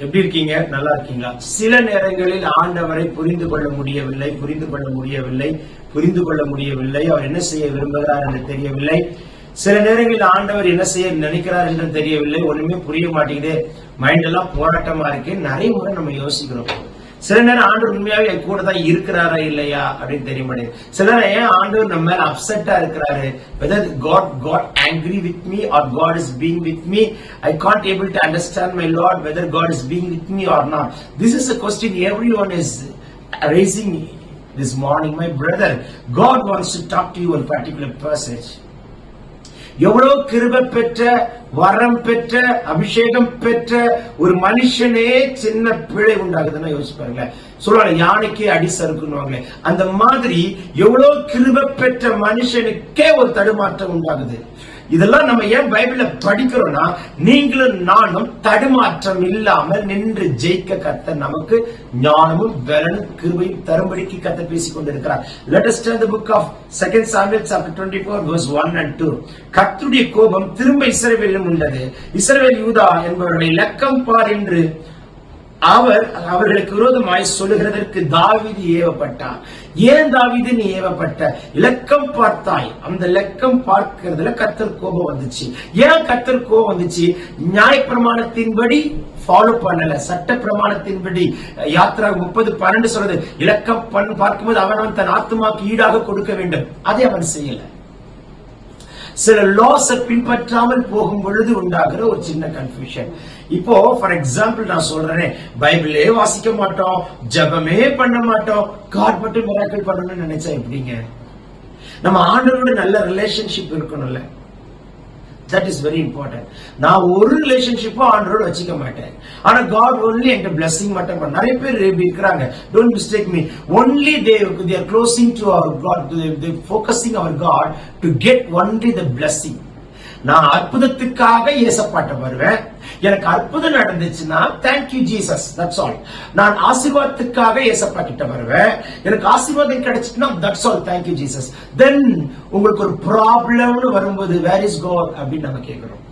எப்படி இருக்கீங்க? நல்லா இருக்கீங்களா? சில நேரங்களில் ஆண்டவரை புரிந்து கொள்ள முடியவில்லை புரிந்து கொள்ள முடியவில்லை புரிந்து கொள்ள முடியவில்லை. அவர் என்ன செய்ய விரும்புகிறார் என்று தெரியவில்லை. சில நேரங்களில் ஆண்டவர் என்ன செய்ய நினைக்கிறார் என்று தெரியவில்லை. ஒண்ணுமே புரிய மாட்டேங்குது. மைண்ட் எல்லாம் போராட்டமா இருக்கு. நிறைய முறை நம்ம யோசிக்கிறோம். சில நேரம் ஆண்டவர் உண்மையாவே என் கூட தான் இருக்கிறாரா இல்லையா அப்படின்னு தெரிய மாட்டேங்குது சில நேரம் ஏன் ஆண்டவர் நம்ம மேல அப்செட்டா இருக்கிறாரு whether God God angry with me or God is being with me I can't able to understand my lord whether God is being with me or not this is a question every one is raising this morning my brother God wants to talk to you one particular passage எவ்வளவு கிருப பெற்ற வரம் பெற்ற அபிஷேகம் பெற்ற ஒரு மனுஷனே சின்ன பிழை உண்டாகுதுன்னா யோசிப்பாருங்களேன் சொல்லுவாங்க யானைக்கே அடி சறுக்குன்னுவாங்களே. அந்த மாதிரி எவ்வளவு கிருப பெற்ற மனுஷனுக்கே ஒரு தடுமாற்றம் உண்டாகுது. இதெல்லாம் நம்ம ஏன் பைபிள படிக்கிறோம்னா நீங்களும் நானும் தடுமாற்றம் இல்லாமல் நின்று ஜெயிக்க கத்த நமக்கு ஞானமும் பலனும் கிருபையும் தரும்படிக்கு கத்த பேசிக் கொண்டிருக்கிறார். Let us turn the book of second Samuel chapter 24 verse 1 and 2 கர்த்தருடைய கோபம் திரும்ப இஸ்ரவேலிலும் உள்ளது. இஸ்ரவேல் யூதா என்பவர்களை லக்கம் பார் என்று அவர் அவர்களுக்கு விரோதமாய் சொல்லுகிறதற்கு தாவீது ஏவப்பட்டார். ஏன் தாவீது நீ ஏவப்பட்ட? இலக்கம் பார்த்தாய். அந்த இலக்கம் பார்க்கிறதுல கத்தர் கோபம் வந்துச்சு. ஏன் கத்தர் கோபம் வந்துச்சு? நியாய பிரமாணத்தின்படி ஃபாலோ பண்ணல. சட்ட பிரமாணத்தின்படி யாத்திரா முப்பது பன்னெண்டு சொல்றது இலக்கம் பண் பார்க்கும்போது அவன் தன் ஆத்மாக்கு ஈடாக கொடுக்க வேண்டும். அதை அவன் செய்யல. சில லாஸ் பின்பற்றாமல் போகும் பொழுது உண்டாகிற ஒரு சின்ன கன்ஃபியூஷன் இப்போ ஃபார் எக்ஸாம்பிள் நான் சொல்றேன் பைபிளே வாசிக்க மாட்டோம் ஜெபமே பண்ண மாட்டோம் காட் மட்டும் மிராக்கள் பண்ணணும்னு நினைச்சா எப்படிங்க? நம்ம ஆண்டவரோட நல்ல ரிலேஷன்ஷிப் இருக்கணும்ல. தட் இஸ் வெரி இம்பார்ட்டன்ட் நான் ஒரு ரிலேஷன்ஷிப்பும் ஆண்டரோட வச்சுக்க மாட்டேன். ஆனா காட் ஒன்லி என்கிட்ட பிளஸிங் மட்டும் பண்ண நிறைய பேர் இப்படி இருக்கிறாங்க. Don't mistake me only they there closing to our God focusing our God to get only the blessing நான் அற்புதத்துக்காக ஏசப்பாட்ட வருவேன். எனக்கு அற்புதம் நடந்துச்சுன்னா தேங்க்யூ ஜீசஸ் தட்ஸ் ஆல் நான் ஆசீர்வாதத்துக்காக ஏசப்பா கிட்ட வருவேன். எனக்கு ஆசீர்வாதம் கிடைச்சிட்டுனா that's all thank you Jesus then உங்களுக்கு ஒரு ப்ராப்ளம்னு வரும்போது வேர் இஸ் கோட் அப்படின்னு நம்ம கேட்கிறோம்.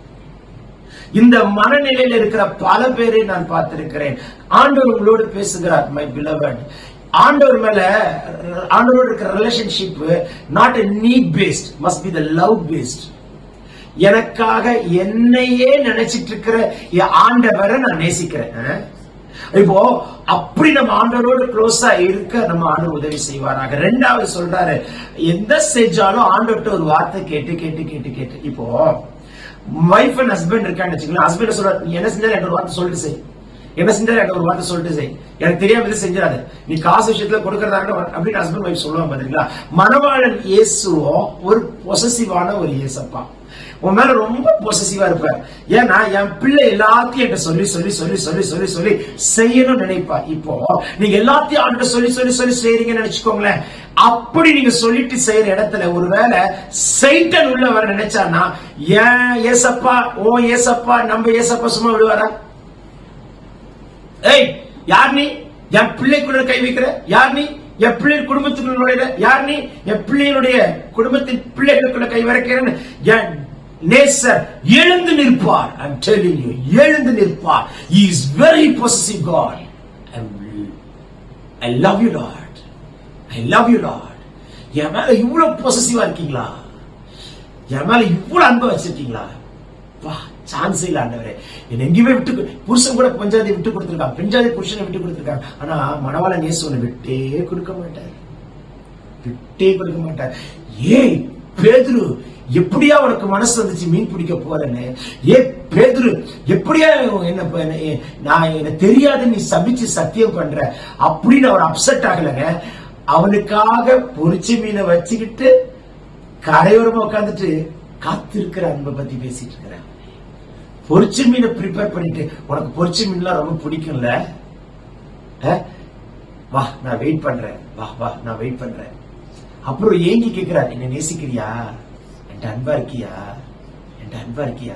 இந்த மனநிலையில இருக்கிற பல பேரை நான் பார்த்திருக்கிறேன். ஆண்டவர் உங்களோடு பேசுகிறார் மை பிலவட் ஆண்டவர் மேல ஆண்டவரோட இருக்கிற relationship not a need based must be the love based எனக்காக என்னையே நினைச்சிட்டு இருக்கிற ஆண்டவரை நான் நேசிக்கிறேன். இப்போ அப்படி நம்ம ஆண்டவரோட க்ளோஸா இருக்க நம்ம ஆண்டு உதவி செய்வாராக. ரெண்டாவது சொல்றாரு எந்த செஞ்சாலும் ஆண்டவர்கிட்ட ஒரு வார்த்தை கேட்டு கேட்டு கேட்டு கேட்டு. இப்போ ஒய்ஃப் அண்ட் ஹஸ்பண்ட் இருக்கான்னு வச்சுக்கலாம் ஹஸ்பண்ட் சொல்ற நீ என்ன செஞ்சாலும் எனக்கு ஒரு வார்த்தை சொல்லிட்டு செய். என்ன செஞ்சாலும் எனக்கு ஒரு வார்த்தை சொல்லிட்டு செய். எனக்கு தெரியாம எதுவும் செஞ்சிடாத. நீ காசு விஷயத்துல கொடுக்கறதா அப்படின்னு ஹஸ்பண்ட் ஒய்ஃப் சொல்லுவாங்க பாத்தீங்களா? மணவாளன் இயேசுவோ ஒரு பொசசிவான ஒரு இயேசப்பா. உன் மேல ரொம்ப பொசசிவா இருப்ப. ஏன்னா என் பிள்ளை எல்லாத்தையும் என்கிட்ட சொல்லி சொல்லி சொல்லி சொல்லி சொல்லி சொல்லி செய்யணும்னு நினைப்பா. இப்போ நீங்க எல்லாத்தையும் அவன்கிட்ட சொல்லி சொல்லி சொல்லி செய்றீங்கன்னு நினைச்சுக்கோங்களேன். அப்படி நீங்க சொல்லிட்டு செய்யற இடத்துல ஒருவேளை சைட்டன் உள்ள வர நினைச்சானா ஏன் ஏசப்பா ஓ ஏசப்பா நம்ம ஏசப்பா சும்மா விடுவாரா? ஏய் யார் நீ? என் பிள்ளைக்குள்ள கை வைக்கிற? யார் நீ? என் பிள்ளை குடும்பத்துக்குள்ள யார் நீ? என் பிள்ளையினுடைய குடும்பத்தின் பிள்ளைகளுக்குள்ள கை வரைக்கிறேன்னு என் நேசர் எழுந்து நிற்பார். ஐம் டெல்லிங் யூ எழுந்து நிற்பார். He is very possessive god. I love you lord I love you lord என் மேல இவ்வளவு பொசசிவா இருக்கீங்களா? என் மேல இவ்வளவு அன்பை வச்சிருக்கீங்களா? வா சான்ஸ் இல்ல ஆண்டவரே. என்ன எங்கேயுமே விட்டு புருஷன் கூட பஞ்சாதி விட்டு கொடுத்துருக்காங்க பெஞ்சாதி புருஷனை விட்டு கொடுத்துருக்காங்க ஆனா மணவாளன் இயேசு உன்னை விட்டே கொடுக்க மாட்டார். விட்டே கொடுக்க மாட்டார். ஏய் பேதுரு எப்படியா உனக்கு மனசு வந்துச்சு மீன் பிடிக்க போறேன்னு? ஏ பேதுரு எப்படியா என்ன நான் என்ன- நான் எனக்கு தெரியாது நீ சபிச்சு சத்தியம் பண்ற அப்படின்னு அவர் அப்செட் ஆகலங்க. அவனுக்காக பொறிச்சு மீனை வச்சுக்கிட்டு கரையோரமா உட்காந்துட்டு காத்திருக்கிற அன்பை பத்தி பேசிட்டு இருக்கிறேன் பொறிச்சு மீனை ப்ரிப்பேர் பண்ணிட்டு உனக்கு பொறிச்சு மீன்லாம் ரொம்ப பிடிக்கும்ல? அஹ்? வா நான் வெயிட் பண்றேன். வா வா நான் வெயிட் பண்றேன். அப்புறம் ஏங்கி கேட்கிறார் என்ன நேசிக்கிறியா? என்கிட்ட அன்பா இருக்கியா? என்கிட்ட அன்பா இருக்கியா?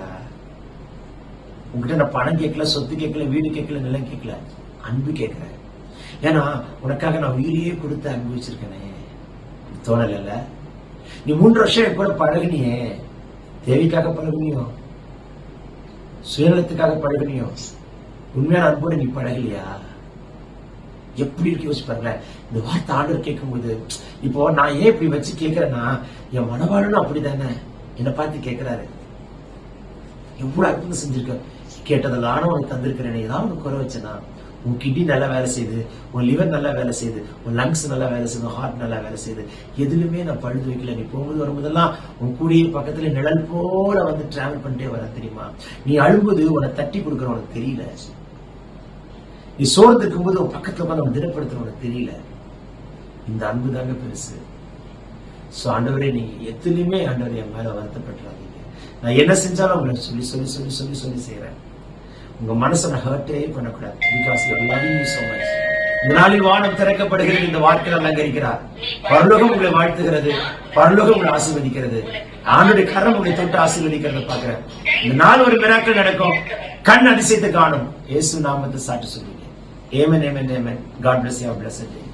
உங்ககிட்ட நான் பணம் கேட்கல சொத்து கேட்கல வீடு கேட்கல நிலம் கேட்கல அன்பு கேட்கிறேன். ஏன்னா உனக்காக நான் உயிரையே கொடுத்து அனுபவிச்சிருக்கேனே தோணல நீ மூன்று வருஷம் என் கூட பழகினியே. தேவிக்காக பழகினியோ? சுயநலத்துக்காக பழகினியோ? உண்மையான அன்போடு நீ பழகலையா? எப்படி இருக்கு யோசிச்சு பாருங்களேன். இந்த வார்த்தை ஆண்டவர் கேட்கும்போது இப்போ நான் ஏன் இப்படி வச்சு கேட்கிறேன்னா என் மனவாளனும் அப்படிதானே என்னை பார்த்து கேட்கிறாரு. எவ்வளவு அற்புதம் செஞ்சிருக்க. கேட்டதெல்லாம் உனக்கு தந்திருக்கிறேன். ஏதாவது உனக்கு குறை வச்சேனா உன் கிட்னி நல்லா வேலை செய்யுது உன் லிவர் நல்லா வேலை செய்யுது உன் லங்ஸ் நல்லா வேலை செய்யுது ஹார்ட் நல்லா வேலை செய்யுது. எதுலுமே நான் பழுது வைக்கல. நீ போகும்போது வரும்போதெல்லாம் உன் கூடிய பக்கத்துல நிழல் போல வந்து டிராவல் பண்ணிட்டே வர தெரியுமா? நீ அழும்போது உன்னை தட்டி கொடுக்குற உனக்கு தெரியல. நீ சோர்ந்து இருக்கும்போது உன் பக்கத்துல உட்காந்து நம்ம திடப்படுத்துறவங்க உனக்கு தெரியல. இந்த அன்பு தாங்க பெருசு. சோ ஆண்டவரே நீங்க எத்தனையுமே ஆண்டவரே என் மேல வருத்தப்பட்டுறாதீங்க. நான் என்ன செஞ்சாலும் உங்களை சொல்லி சொல்லி சொல்லி சொல்லி சொல்லி செய்யறேன் உங்க மனசை நான் ஹர்ட்டே பண்ணக்கூடாது. Because you you so much இந்த நாளில் வானம் திறக்கப்படுகிறது இந்த வாழ்க்கையில் அலங்கரிக்கிறார். பரலோகம் உங்களை வாழ்த்துகிறது பரலோகம் உங்களை ஆசீர்வதிக்கிறது. ஆண்டுடைய கரம் உங்களை தொட்டு ஆசீர்வதிக்கிறத பாக்குறேன் இந்த நாள் ஒரு மிராக்கள் நடக்கும். கண் அதிசயத்தை காணும். இயேசு நாமத்தை சாட்டு சொல்லுங்க. Amen, amen, amen. God bless you. Have a blessed day.